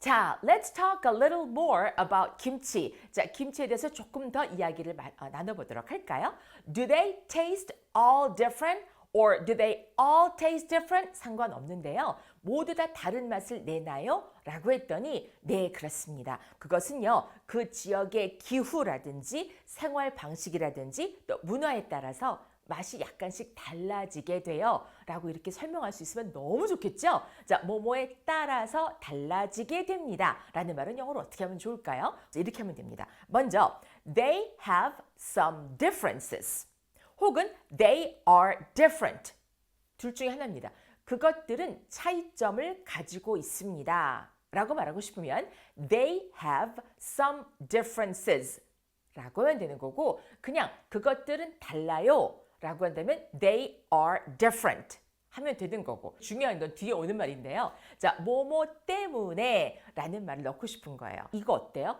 자, let's talk a little more about 김치. 자, 김치에 대해서 조금 더 이야기를 마- 어, 나눠보도록 할까요? Do they taste all different? Or do they all taste different? 상관없는데요. 모두 다 다른 맛을 내나요? 라고 했더니 네, 그렇습니다. 그것은요. 그 지역의 기후라든지 생활 방식이라든지 또 문화에 따라서 맛이 약간씩 달라지게 돼요. 라고 이렇게 설명할 수 있으면 너무 좋겠죠? 자, 뭐뭐에 따라서 달라지게 됩니다. 라는 말은 영어로 어떻게 하면 좋을까요? 자, 이렇게 하면 됩니다. 먼저, they have some differences. 혹은 they are different. 둘 중에 하나입니다. 그것들은 차이점을 가지고 있습니다. 라고 말하고 싶으면 they have some differences 라고 하면 되는 거고 그냥 그것들은 달라요 라고 한다면 they are different 하면 되는 거고 중요한 건 뒤에 오는 말인데요. 자, 뭐뭐 때문에 라는 말을 넣고 싶은 거예요. 이거 어때요?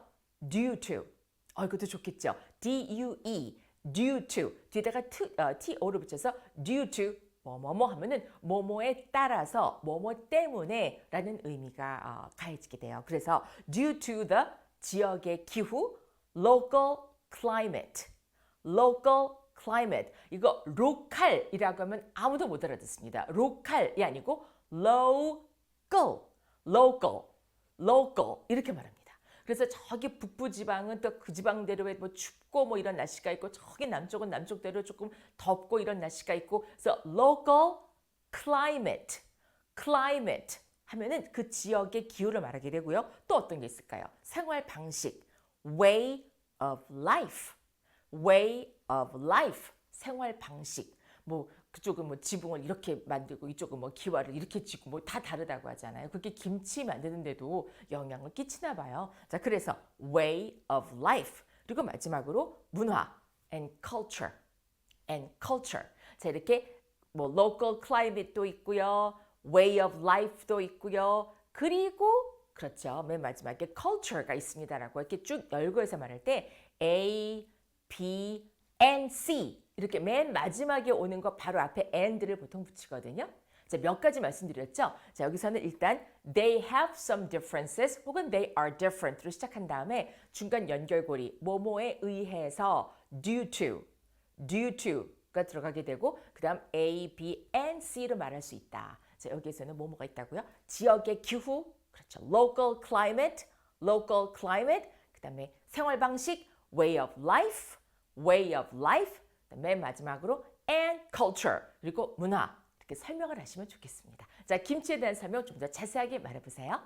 due to 어, 이것도 좋겠죠. D-U-E due to 뒤에다가 t, 어, T-O를 붙여서 due to 뭐뭐뭐 하면은 뭐뭐에 따라서 뭐뭐 때문에 라는 의미가 어, 가해지게 돼요. 그래서 due to the 지역의 기후 local climate local climate 이거 로컬이라고 하면 아무도 못 알아듣습니다. 로컬이 아니고 local local local 이렇게 말합니다. 그래서 저기 북부 지방은 또 그 지방대로 뭐 춥고 뭐 이런 날씨가 있고 저기 남쪽은 남쪽대로 조금 덥고 이런 날씨가 있고 그래서 local climate climate 하면은 그 지역의 기후를 말하게 되고요. 또 어떤 게 있을까요? 생활 방식 way of life way of life 생활 방식 뭐 그쪽은 뭐 지붕을 이렇게 만들고 이쪽은 뭐 기와를 이렇게 짓고 뭐 다 다르다고 하잖아요. 그게 김치 만드는데도 영향을 끼치나 봐요. 자, 그래서 way of life 그리고 마지막으로 문화 and culture and culture. 자, 이렇게 뭐 local climate도 있고요. way of life도 있고요. 그리고 그렇죠. 맨 마지막에 culture가 있습니다라고 이렇게 쭉 열고해서 말할 때 A, B, and C 이렇게 맨 마지막에 오는 거 바로 앞에 and를 보통 붙이거든요. 자, 몇 가지 말씀드렸죠? 자, 여기서는 일단 they have some differences 혹은 they are different로 시작한 다음에 중간 연결고리 뭐뭐에 의해서 due to, due to가 들어가게 되고 그 다음 A, B, and C로 말할 수 있다. 자, 여기에서는 뭐뭐가 있다고요? 지역의 기후, 그렇죠. local climate, local climate, 그 다음에 생활 방식, way of life, way of life, 맨 마지막으로 and culture, 그리고 문화 이렇게 설명을 하시면 좋겠습니다. 자, 김치에 대한 설명 좀 더 자세하게 말해보세요.